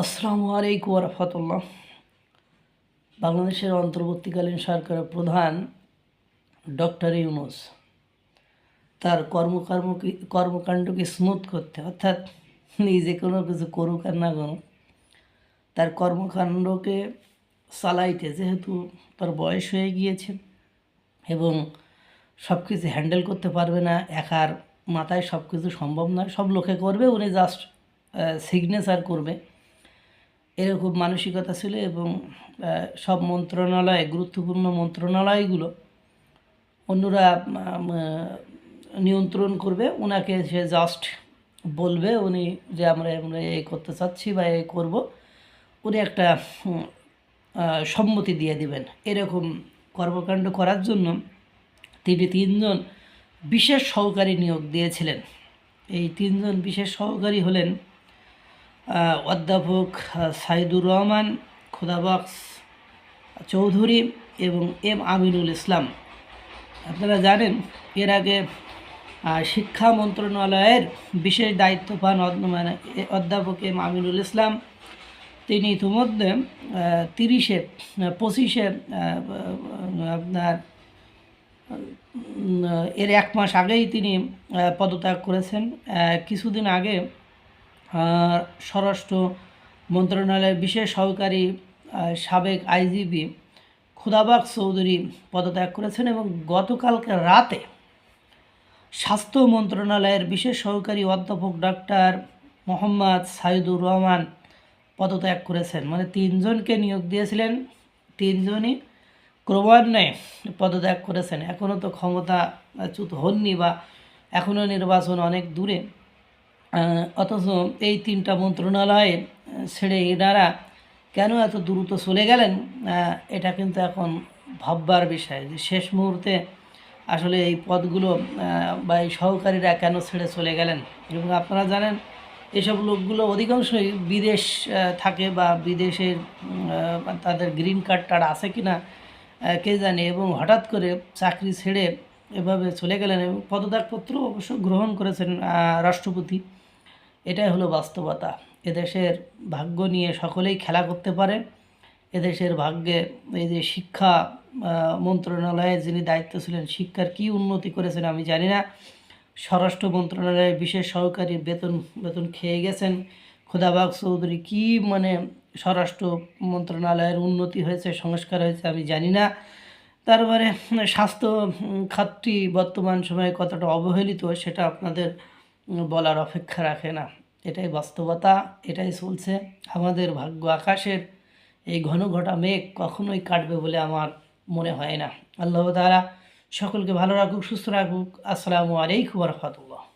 আসসালামু আলাইকুম রহমতুল্লাহ বাংলাদেশের অন্তর্বর্তীকালীন সরকারের প্রধান ডক্টর ইউনুস তার কর্মকর্ম কর্মকাণ্ডকে স্মুথ করতে, অর্থাৎ নিজে কোনো কিছু করুক আর না করুক, তার কর্মকাণ্ডকে চালাইতে যেহেতু তার বয়স হয়ে গিয়েছে এবং সব কিছু হ্যান্ডেল করতে পারবে না, একার মাথায় সব কিছু সম্ভব নয়, সব লোকে করবে, উনি জাস্ট সিগনেচার করবে। এরকম মানসিকতা ছিল এবং সব মন্ত্রণালয়, গুরুত্বপূর্ণ মন্ত্রণালয়গুলো অন্যরা নিয়ন্ত্রণ করবে। ওনাকে সে জাস্ট বলবে উনি যে আমরা আমরা এই করতে চাচ্ছি বা এই করব। উনি একটা সম্মতি দিয়ে দিবেন। এরকম কর্মকাণ্ড করার জন্য তিনি তিনজন বিশেষ সহকারী নিয়োগ দিয়েছিলেন। এই তিনজন বিশেষ সহকারী হলেন অধ্যাপক সাইদুর রহমান, খোদাবক্স চৌধুরী এবং এম আমিনুল ইসলাম। আপনারা জানেন, এর আগে শিক্ষা মন্ত্রণালয়ের বিশেষ দায়িত্ব পান অধ্যাপক এম আমিনুল ইসলাম। তিনি ইতিমধ্যে তিরিশে, পঁচিশে আপনার এর এক মাস আগেই তিনি পদত্যাগ করেছেন। কিছুদিন আগে স্বরাষ্ট্র মন্ত্রণালয়ের বিশেষ সহকারী সাবেক আইজিপি খুদাবাগ চৌধুরী পদত্যাগ করেছেন এবং গতকালকে রাতে স্বাস্থ্য মন্ত্রণালয়ের বিশেষ সহকারী অধ্যাপক ডাক্তার মোহাম্মদ সাইদুর রহমান পদত্যাগ করেছেন। মানে তিনজনকে নিয়োগ দিয়েছিলেন, তিনজনই ক্রমান্বয়ে পদত্যাগ করেছেন। এখনও তো ক্ষমতা চ্যুত হননি বা এখনও নির্বাচন অনেক দূরে। অথচ এই তিনটা মন্ত্রণালয়ে ছেড়ে এনারা কেন এত দ্রুত চলে গেলেন? এটা কিন্তু এখন ভাববার বিষয় যে শেষ মুহূর্তে আসলে এই পদগুলো বা এই সহকারীরা কেন ছেড়ে চলে গেলেন? এবং আপনারা জানেন, এসব লোকগুলো অধিকাংশই বিদেশ থাকে বা বিদেশের তাদের গ্রিন কার্ড আছে কি না কে জানে? এবং হঠাৎ করে চাকরি ছেড়ে এভাবে চলে গেলেন এবং পদত্যাগপত্র অবশ্য গ্রহণ করেছেন রাষ্ট্রপতি। এটাই হলো বাস্তবতা। এদেশের ভাগ্য নিয়ে সকলেই খেলা করতে পারে। এদেশের ভাগ্যে এই যে শিক্ষা মন্ত্রণালয়ে যিনি দায়িত্ব ছিলেন, শিক্ষার কি উন্নতি করেছেন আমি জানি না। স্বরাষ্ট্র মন্ত্রণালয়ে বিশেষ সহকারী বেতন বেতন খেয়ে গেছেন। খোদাবাগ চৌধুরী কি মানে স্বরাষ্ট্র মন্ত্রণালয়ের উন্নতি হয়েছে, সংস্কার হয়েছে আমি জানি না। তারপরে স্বাস্থ্য খাতটি বর্তমান সময়ে কতটা অবহেলিত সেটা আপনাদের বলার অপেক্ষা রাখে না। এটাই বাস্তবতা, এটাই চলছে। আমাদের ভাগ্য আকাশের এই ঘন ঘটা মেঘ কখনোই কাটবে বলে আমার মনে হয় না। আল্লাহ তারা সকলকে ভালো রাখুক, সুস্থ রাখুক। আসসালামু আলাইকুম রহমতুল্লাহ।